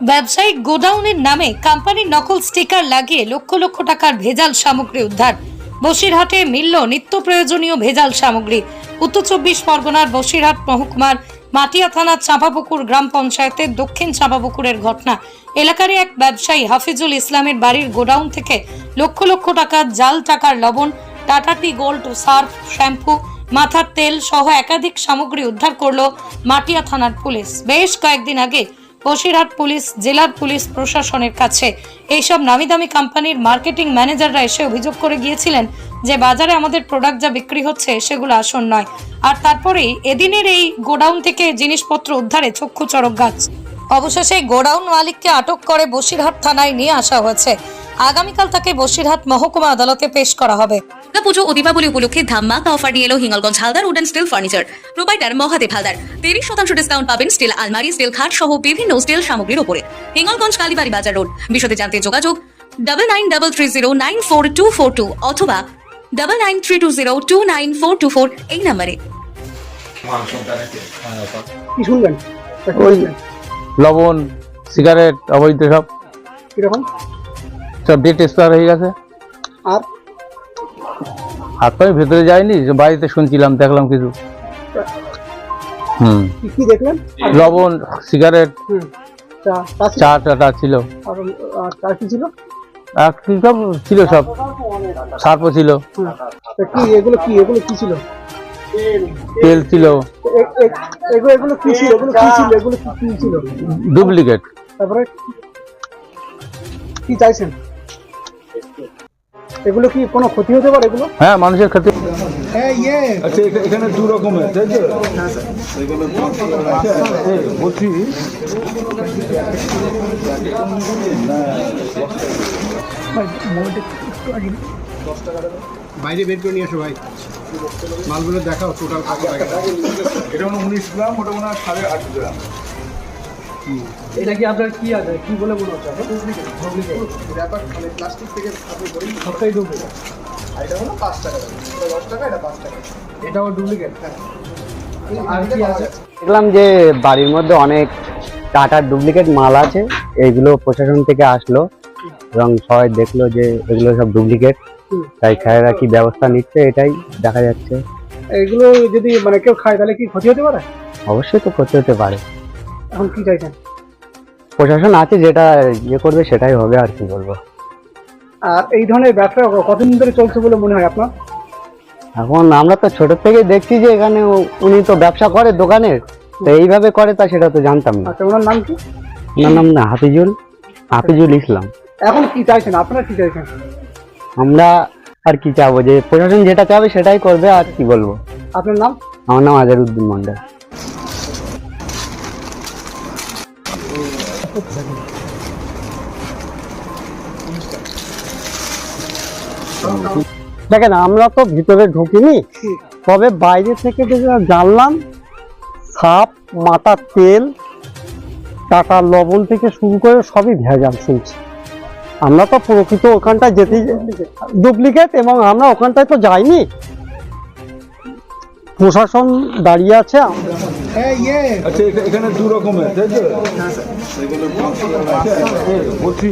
ব্যবসায়িক গোডাউনের নামে কোম্পানির নকল স্টিকার লাগিয়ে লক্ষ লক্ষ টাকার ভেজাল সামগ্রী উদ্ধার। বসিরহাটে মিলল নিত্য প্রয়োজনীয় ভেজাল সামগ্রী। উত্তর চব্বিশ পরগনার বসিরহাট মহকুমার মাটিয়া থানার চাঁপাপুকুর গ্রাম পঞ্চায়েতের দক্ষিণ চাঁপাপুকুরের ঘটনা। এলাকারই এক ব্যবসায়ী হাফিজুল ইসলামের বাড়ির গোডাউন থেকে লক্ষ লক্ষ টাকার জাল টাকার লবণ, Tata tea gold, Surf, shampoo, মাথার তেল সহ একাধিক সামগ্রী উদ্ধার করল মাটিয়া থানার পুলিশ। বেশ কয়েকদিন আগে বসিরহাট পুলিশ, জেলার পুলিশ প্রশাসনের কাছে। এইসব নামি দামি কোম্পানির মার্কেটিং ম্যানেজাররা এসে অভিযোগ করে গিয়েছিলেন যে বাজারে আমাদের প্রোডাক্ট যা বিক্রি হচ্ছে সেগুলো আসল নয়। আর তারপরেই এদিনের এই গোডাউন থেকে জিনিসপত্র উদ্ধারে চক্ষু চড়ক গাছ। অবশেষে গোডাউন মালিককে আটক করে বসিরহাট থানায় নিয়ে আসা হয়েছে। আগামীকাল তাকে বসিরহাট মহকুমা আদালতে পেশ করা হবে। পুজো ও দীপাবলি উপলক্ষে ধামাকা অফার নিয়ে এলো Hingalganj Haldar wood and steel furniture. Provider Mahadev Haldar. তিরিশ শতাংশ ডিসকাউন্ট পাবেন স্টিল আলমারি স্টিল খাট সহ বিভিন্ন স্টিল সামগ্রীর উপরে। হিঙ্গলগঞ্জ কালীবাড়ি বাজার রোড। বিশদে জানতে যোগাযোগ double nine double three zero nine four two four two অথবা double nine three two zero two nine four two four এই নাম্বারে। কি শুনবেন ওই লবণ সিগারেট অবৈধ সব। কীরকম? সব ডেট এক্সপায়ার হয়ে গেছে? আর? হাত তো আমি ভেতরে যাইনি বাড়িতে শুনছিলাম দেখলাম কিছু। হুম। কি কি দেখলেন? লবণ সিগারেট চা টাটা ছিল? আর আর কি ছিল? আর কি সব ছিল সব। সার্পও ছিল। কি এগুলো কি এগুলো কি ছিল? তেল ছিল। এগুলো এগুলো কি ছিল? এগুলো কি ছিল? এগুলো কি কি ছিল? ডুপ্লিকেট তারপরে? কি চাইছেন? এগুলো কি কোনো ক্ষতি হতে পারে এগুলো? হ্যাঁ মানুষের ক্ষেত্রে আচ্ছা এখা- এখানে দু রকমের তাই তো? আচ্ছা, বলছি বাইরে বের করে নিয়ে আসো ভাই। মালগুলো দেখাও টোটাল এটা মনে উনিশ গ্রাম ওটা মনে হয় সাড়ে আট গ্রাম। এটা কি আপনার কি আছে? কি বলে মনে হচ্ছে প্লাস্টিক থেকে সবটাই ডুপ্লিকেট এটা হলো পাঁচ টাকা। এটা দশ টাকা এটা পাঁচ টাকা। এটাও ডুপ্লিকেট আর কি আছে? দেখলাম যে বাড়ির মধ্যে অনেক টাটার ডুপ্লিকেট মাল আছে। এইগুলো প্রশাসন থেকে আসলো এবং সবাই দেখল যে এগুলো সব ডুপ্লিকেট তাই স্যারেরা কি ব্যবস্থা নিচ্ছে এটাই দেখা যাচ্ছে। এগুলো যদি মানে কেউ খায় তাহলে কি ক্ষতি হতে পারে? অবশ্যই তো ক্ষতি হতে পারে। এখন কি চাইছেন? প্রশাসন আছে যেটা ইয়ে করবে সেটাই হবে আর কি বলব। আর এই ধরনের ব্যবসা কতদিন ধরে চলছে বলে মনে হয় আপনার? এখন আমরা তো ছোট থেকে দেখছি যে এখানে উনি তো ব্যবসা করে দোকানের তো এইভাবে করে তা সেটা তো জানতাম না। আচ্ছা ওনার নাম কি? ওনার নাম না হাফিজুল হাফিজুল ইসলাম। এখন কি চাইছেন? আপনারা কি চাইছেন? আমরা আর কি চাবো? যে প্রশাসন যেটা চাবে সেটাই করবে আর কি বলব। আপনার নাম? আমার নাম আজারউদ্দিন মন্ডল দেখেন আমরা তো ভিতরে ঢুকিনি। তবে বাইরে থেকে জানলাম সাপ মাথার তেল টাটা লবণ থেকে শুরু করে সবই ভেজাল শুনছি। আমরা তো প্রকৃত ওখানটায় যেতেই ডুপ্লিকেট এবং আমরা ওখানটায় তো যাইনি। প্রশাসন দাঁড়িয়ে আছে আচ্ছা এখানে দু রকমের তাই তো? বলছি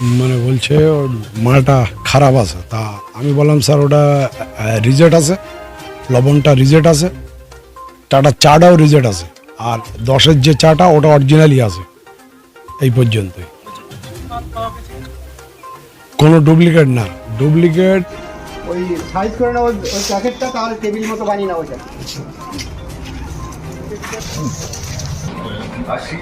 মানে বলছে ওর মালটা খারাপ আছে। তা আমি বললাম স্যার ওটা রিজেট আছে। লবণটা রিজেট আছে। টাটা চাটাও রিজেট আছে। আর দশের যে চাটা ওটা অরিজিনালি আছে। এই পর্যন্তই। কোনো ডুপ্লিকেট না। ডুপ্লিকেট ওই সাইজ করে নাও ওই প্যাকেটটা তাহলে টেবিল মতো বানিয়ে নাও ওইটা। আচ্ছা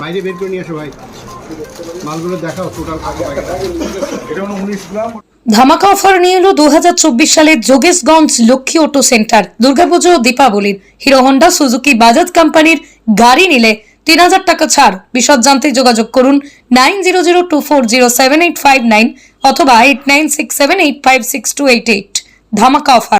বাইরে বের করে নিয়ে আসো ভাই। মালগুলো দেখাও টোটাল এটা উনিশ গ্রাম। ধামাকা অফার নিয়ে এলো দু সালের যোগেশগঞ্জ লক্ষ্মী অটো সেন্টার। দুর্গাপুজো ও দীপাবলির। হিরো হন্ডা, সুজুকি, বাজাজ কোম্পানির গাড়ি নিলে তিন হাজার টাকা ছাড়। বিশদ জানতে যোগাযোগ করুন nine zero zero two four zero seven eight five nine অথবা eight nine six seven eight five six two eight eight. ধামাকা অফার।